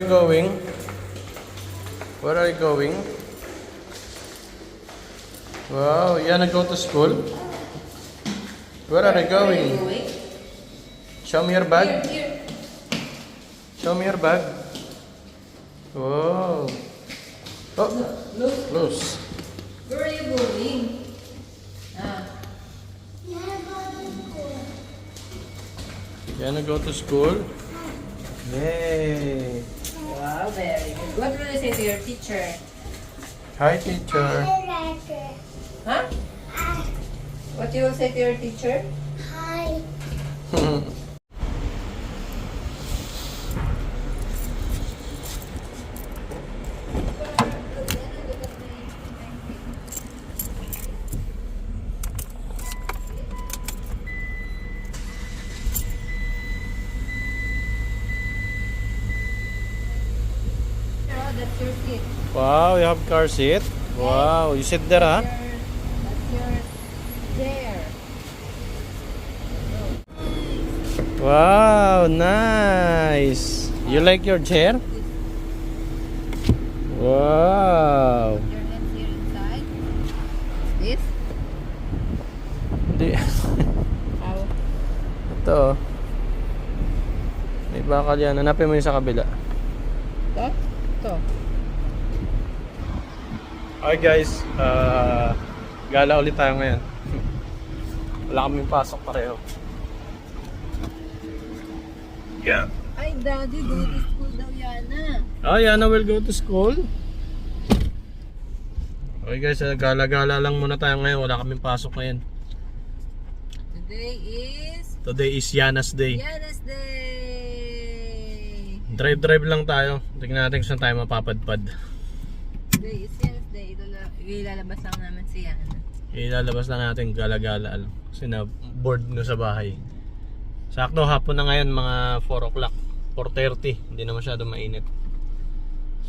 you going? Where are you going? Wow, you wanna go to school? Where are you going? Show me your bag. Show me your bag. Wow. Oh, Look, close. where are you going? Ah, You wanna go to school? Yay. Wow, very good. What will you say to your teacher? Hi, teacher. Huh? What do you say to your teacher? Hi. wow, you have car seat? Wow, you sit there, huh? Wow, nice. You like your chair? Wow. Your hands here inside. This? Hindi. How? Ito. oh. May bakal yan. Hanapin mo yung sa kabila. Ito? Ito. Hi guys. Uh, gala ulit tayo ngayon. Wala kaming pasok pareho. Yeah. Ay, daddy, go to school daw Yana. Oh, Yana will go to school. Okay guys, uh, gala-gala lang muna tayo ngayon. Wala kaming pasok ngayon. Today is Today is Yana's day. Yana's Day. Drive-drive lang tayo. Tingnan natin kung saan tayo mapapadpad. Today is Yana's Day. Ilala- Ilalabas lang namin si Yana. Ilalabas na natin gala-gala lang. Kasi na board no sa bahay. Sakto hapon na ngayon mga 4 o'clock. 4.30. Hindi na masyado mainit.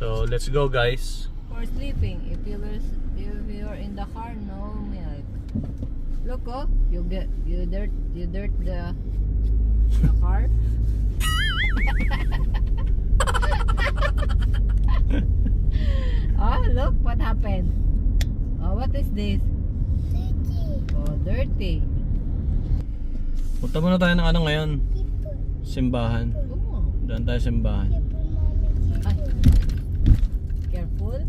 So let's go guys. For sleeping, if you were if you're in the car, no milk. Look, oh, you get you dirt you dirt the the car. oh, look what happened. Oh, what is this? Oh, dirty. Punta muna tayo ng ano ngayon. Simbahan. Oh, Doon tayo simbahan. ay. Careful.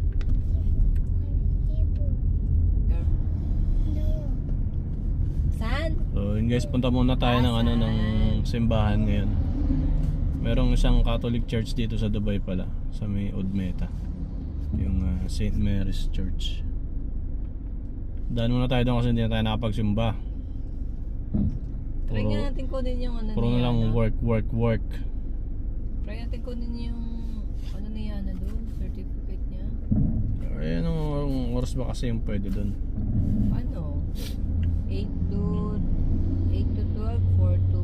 Careful. Saan? So yun guys, punta muna tayo ng ano ng simbahan ngayon. Merong isang Catholic church dito sa Dubai pala, sa may Odmeta. Yung uh, St. Mary's Church. Daan muna tayo doon kasi hindi na tayo nakapagsimba. Try nga natin kunin yung ano Puro na lang Yana. work, work, work. Try natin kunin yung ano ni Yana doon, certificate niya. Eh, anong oras ba kasi yung pwede doon? Ano? 8 to 8 to 12, 4 to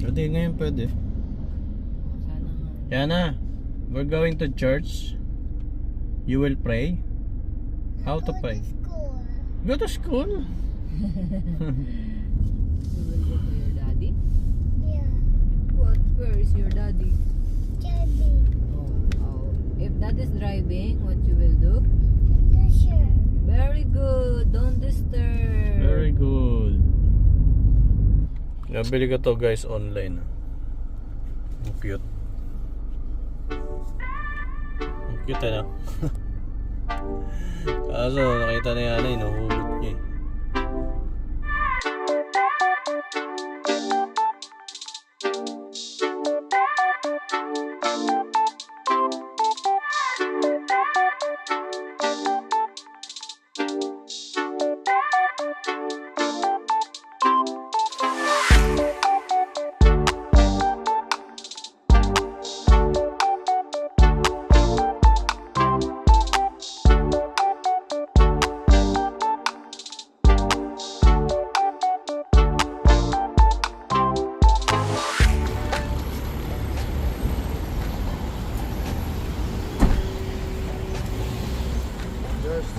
8. Hindi, ngayon pwede. Oh, sana nga. Yana, we're going to church. You will pray? How to pray? Go to school. You will go to your daddy? What? Where is your daddy? Oh, oh. If dad is driving, what you will do? Very good. Don't disturb. Very good. Nabili ko to guys online. Ang cute. Ang cute ano? Kaso nakita na yan ay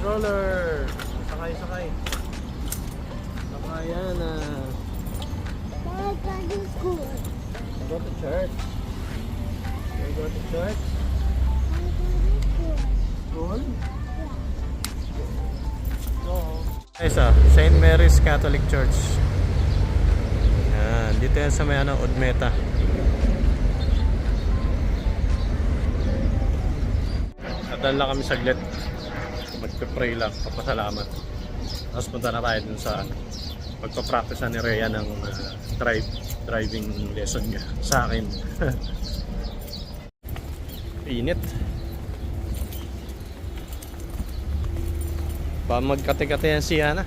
stroller. Sakay, sakay. Sakaya na. Ah. Dad, go to school. Go to church. You go to church? I go to school. School? Yeah. Go. Guys, ah, St. Mary's Catholic Church. Yan, dito yan sa may ano, Odmeta. Nadala kami saglit. Magpe-pray lang, papasalamat. Tapos punta na tayo dun sa pagpa-practice na ni Rhea ng ah, drive, driving lesson niya sa akin. Init. Ba magkate-kate yan si Ana.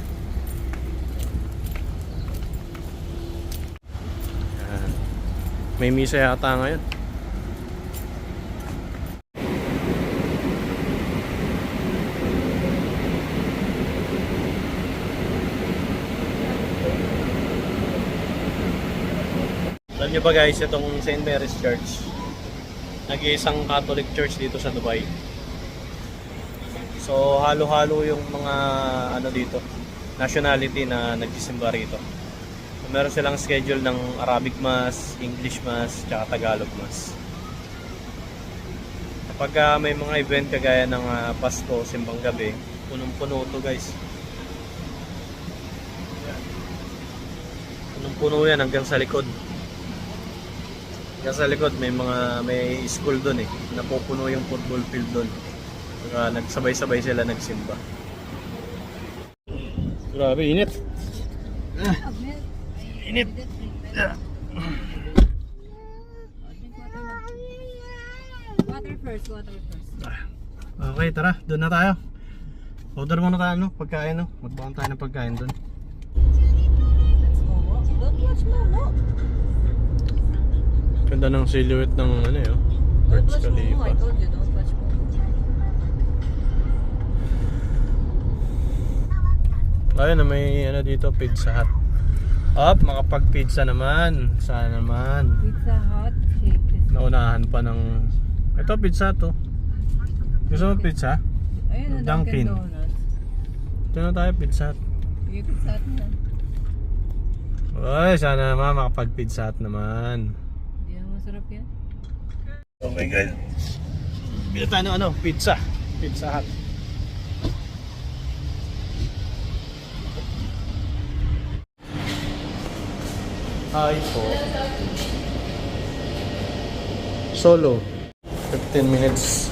Yan. May misa yata ngayon. Alam niyo ba guys, itong St. Mary's Church, nag-iisang Catholic Church dito sa Dubai. So halo-halo yung mga ano dito, nationality na nagsisimba rito. So, meron silang schedule ng Arabic Mass, English Mass, tsaka Tagalog Mass. Kapag ah, may mga event kagaya ng ah, Pasko, Simbang Gabi, punong-puno to guys. Punong-puno yan hanggang sa likod. Hanggang sa likod may mga may school doon eh. Napupuno yung football field doon. Saka nagsabay-sabay sila nagsimba. Grabe, init. Init. Water first, water first. Okay, tara. Doon na tayo. Order muna tayo, no? Pagkain, no? Magbaon tayo ng pagkain doon. Let's go walk. Don't touch my walk. Ganda ng silhouette ng ano yun. Don't Burj touch Momo. I Khalifa. told you, don't touch Momo. Ayun na may ano dito, Pizza Hut. Up, makapag-pizza naman. Sana naman. Pizza Hut, shake. Naunahan pa ng... Ito, pizza to. Gusto mo pizza? Ayun na, Dunkin'. Ito na tayo, pizza Pizza Hut na. Uy, sana naman makapag-pizza Hut naman. Masarap yan. Oh my God. Bila tayo ng ano, pizza. Pizza Hut. Hi po. Solo. 15 minutes.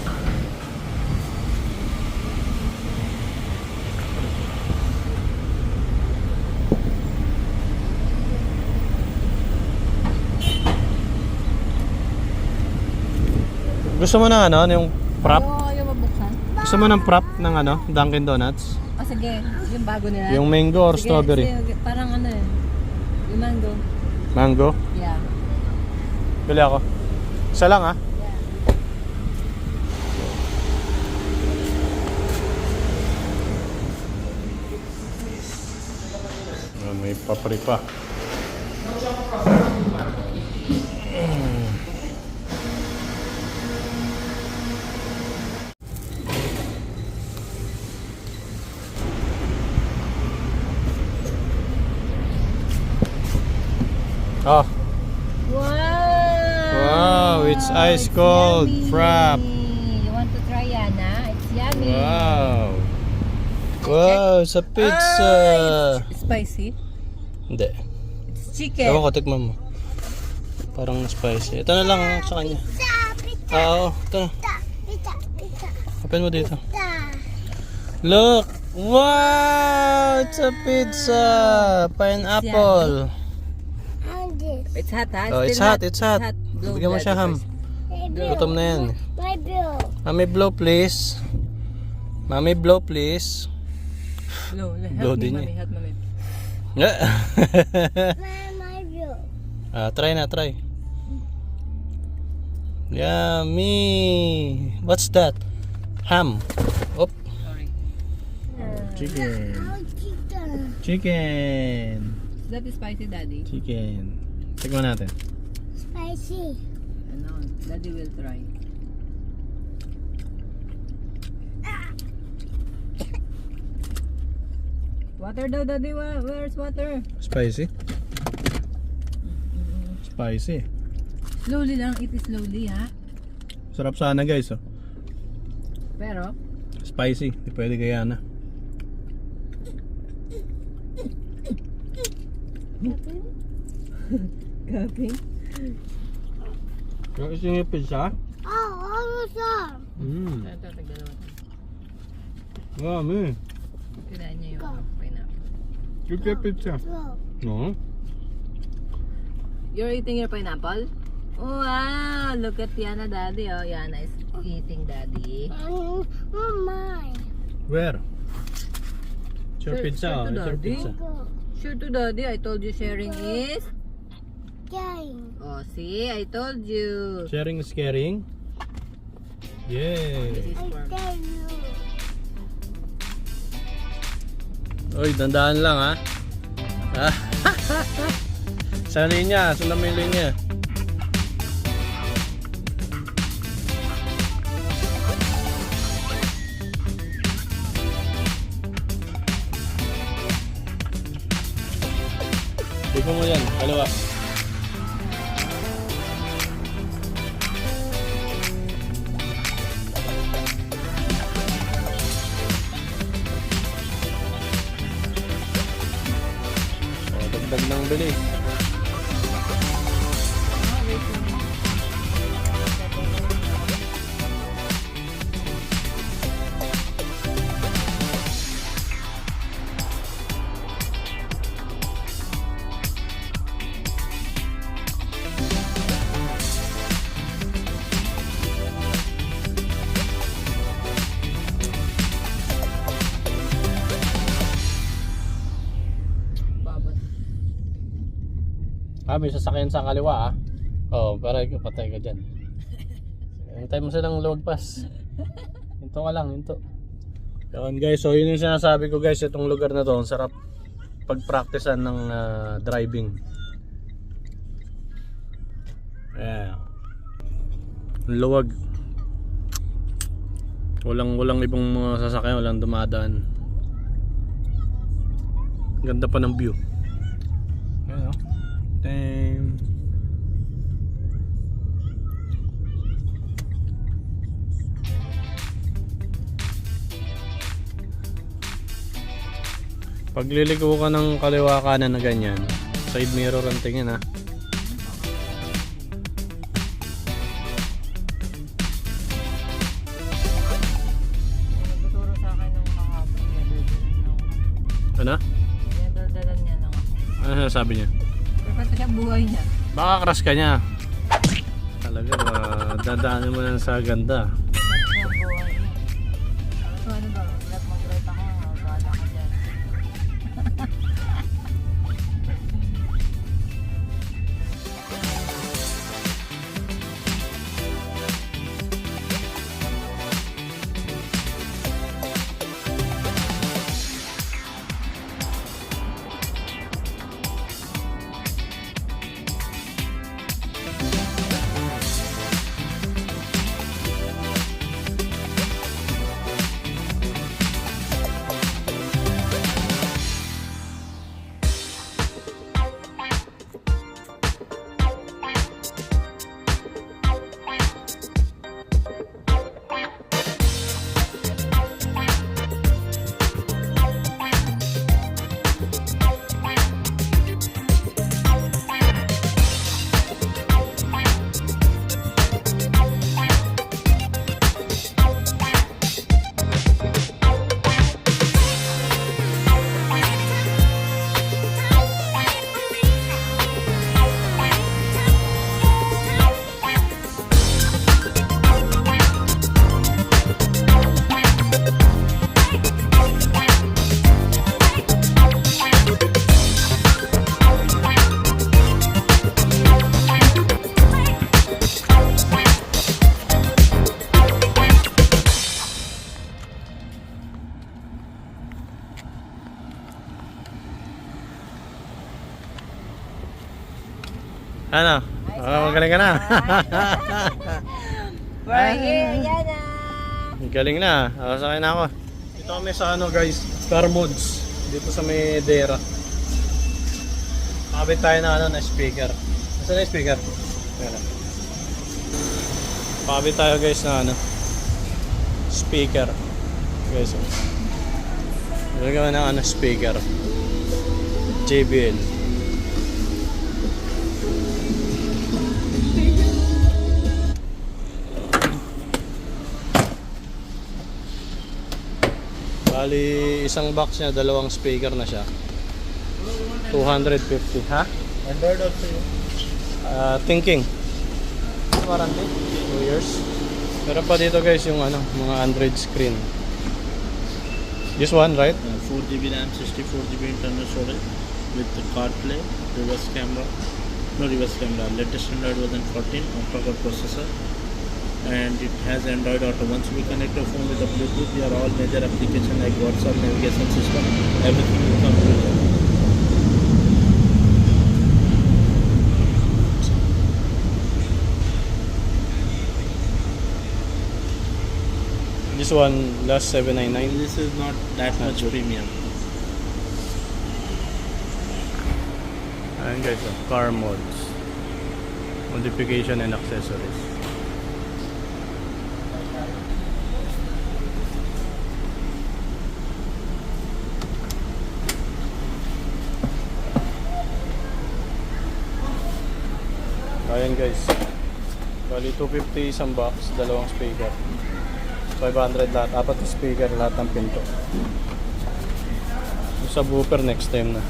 Gusto mo ng ano, yung prop? Oo, ayaw mabuksan. Gusto mo ng prop ng ano, Dunkin Donuts? O sige, yung bago nila. Yung mango or Sige, strawberry? sige, parang ano eh. Yung mango. Mango? Yeah. Bili ako. Isa lang ah. Ah, may papri pa. Oh, Wow! Wow, it's ice cold yummy. frap. You want to try Yana? It's yummy. wow. Wow, sa pizza. Ah, it's spicy. Hindi. It's chicken. Ewan ko, tikman mo. Parang spicy. Ito na lang sa kanya. Ah, Oo, ito na. Open mo dito. Look! Wow! It's a pizza! Pineapple! It's hot, ha? Oh, it's hot, it's hot. Blow Bigyan mo siya ham. Gutom na yan. My bill. Mami, blow please. Mami, blow please. Blow. Help Blow me, din mommy. eh. Help. My, my bill. ah, try na, try. Yummy! What's that? Ham. Op. Sorry. Chicken. Chicken. Chicken. That is spicy, daddy. Chicken. Tignan natin. Spicy. Ano, daddy will try. Water daw, daddy. Where- Where's water? Spicy? Spicy. Slowly lang. Eat it slowly, ha? Sarap sana guys, oh. Pero, Spicy. Di pwede kaya na. Gapin? Gapin? Yung isingipid siya? Oh, awesome. Hmm. Ito, ito, tagdalawa. Dami. Kailangan niya yung pineapple. Isingipid siya. Go. No? You're eating your pineapple? Wow! Look at Yana daddy. Oh, Yana is eating daddy. And oh my. Where? It's your Sure- pizza. sure oh. to It's your daddy. pizza. Go. Sure to daddy, I told you sharing is... Game. Oh, see? I told you. Sharing is caring. Yay! I tell you. Uy, dandaan lang ha. Ha? Sa linya, mo yung linya. Tignan mo yan, kaliwa. Bilis. Ah, may sasakyan sa kaliwa ah. Oo, oh, para patay ka dyan. Hintay mo silang lumagpas. Hinto ka lang, hinto. Yun guys, so yun yung sinasabi ko guys, itong lugar na to, ang sarap pagpraktisan ng ah, driving. Yeah. Ang Luwag. Walang walang ibang mga sasakyan, walang dumadaan. Ganda pa ng view. Ayan oh. Damn. Pagliligo ka ng kaliwa kanan na ganyan, side mirror ang tingin ha. Mga Ano? Ng Ano sinasabi niya? Perfecto siya buhay niya. Baka crush ka niya. Talaga, uh, dadaanan mo lang sa ganda. Ano? Oh, magaling ka na. We're here, Yana! Ang Galing na. Uh, sakay na ako. Ito kami sa ano guys, mods. Dito sa may Dera. Makabit tayo na ano na speaker. Nasaan na speaker? Na. Makabit tayo guys na ano. Speaker. Guys. oh. Lagyan na ano speaker. JBL. Bali, isang box niya, dalawang speaker na siya. 250, ha? Android also you. Uh, thinking. Warranty? 2 years. Meron pa dito guys yung ano, mga Android screen. This one, right? Uh, 4 GB RAM, 64 GB internal storage with the CarPlay, reverse camera, no reverse camera, latest Android version 14, octa-core processor, and it has Android Auto. Once we connect your phone with the Bluetooth, your all major applications like WhatsApp, navigation system, everything will come with it. This one, last 799. This is not that much premium. Ayan guys, oh, car mods. Modification and accessories. Ayan guys. Bali 250 isang box, dalawang speaker. 500 lahat, apat na speaker, lahat ng pinto. Sa booper next time na.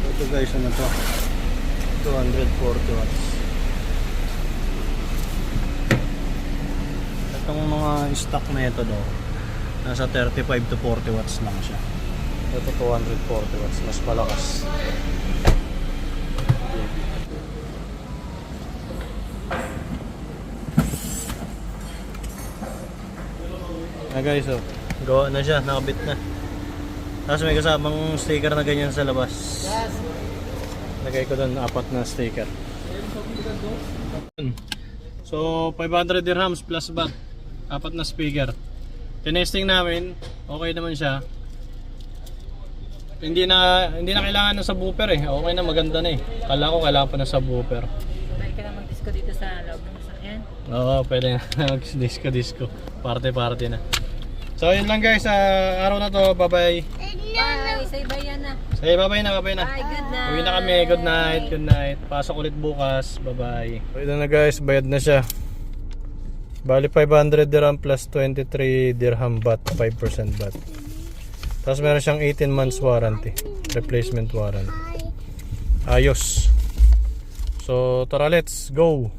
Ito guys, ano to? 240 watts. Itong mga stock na ito daw, nasa 35 to 40 watts lang siya. Ito 240 watts, mas malakas. Ah guys, oh. Gawa na siya, nakabit na. Tapos may kasamang sticker na ganyan sa labas. Lagay ko doon apat na sticker. So 500 dirhams plus VAT. Apat na speaker. Tinesting namin, okay naman siya. Hindi na hindi na kailangan ng subwoofer eh. Okay na maganda na eh. Kala ko kailangan pa ng subwoofer. Pwede ka na mag-disco dito sa loob ng sasakyan. Oo, pwede na. disco disco. Party party na. So yun lang guys, sa araw na to, bye-bye. Bye! Say bye yan na. Say bye-bye na, bye-bye na. Bye, good night. Uwi na kami. Good night. Good night. Pasok ulit bukas. Bye-bye. So, ito na guys. Bayad na siya. Bali 500 dirham plus 23 dirham bat. 5% bat. Tapos meron siyang 18 months warranty. Replacement warranty. Ayos. So, tara let's go.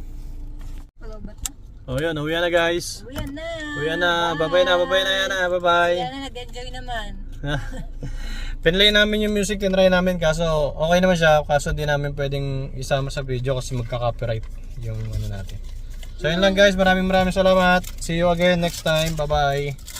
Oh yun, uwi na guys. Uwi na! Uwi na. Bye-bye na. Bye-bye na yan na. Bye-bye. Yan na, nag-enjoy naman. Pinlay namin yung music, tinry namin kaso okay naman siya kaso di namin pwedeng isama sa video kasi magka-copyright yung ano natin. So yun lang guys, maraming maraming salamat. See you again next time. Bye bye.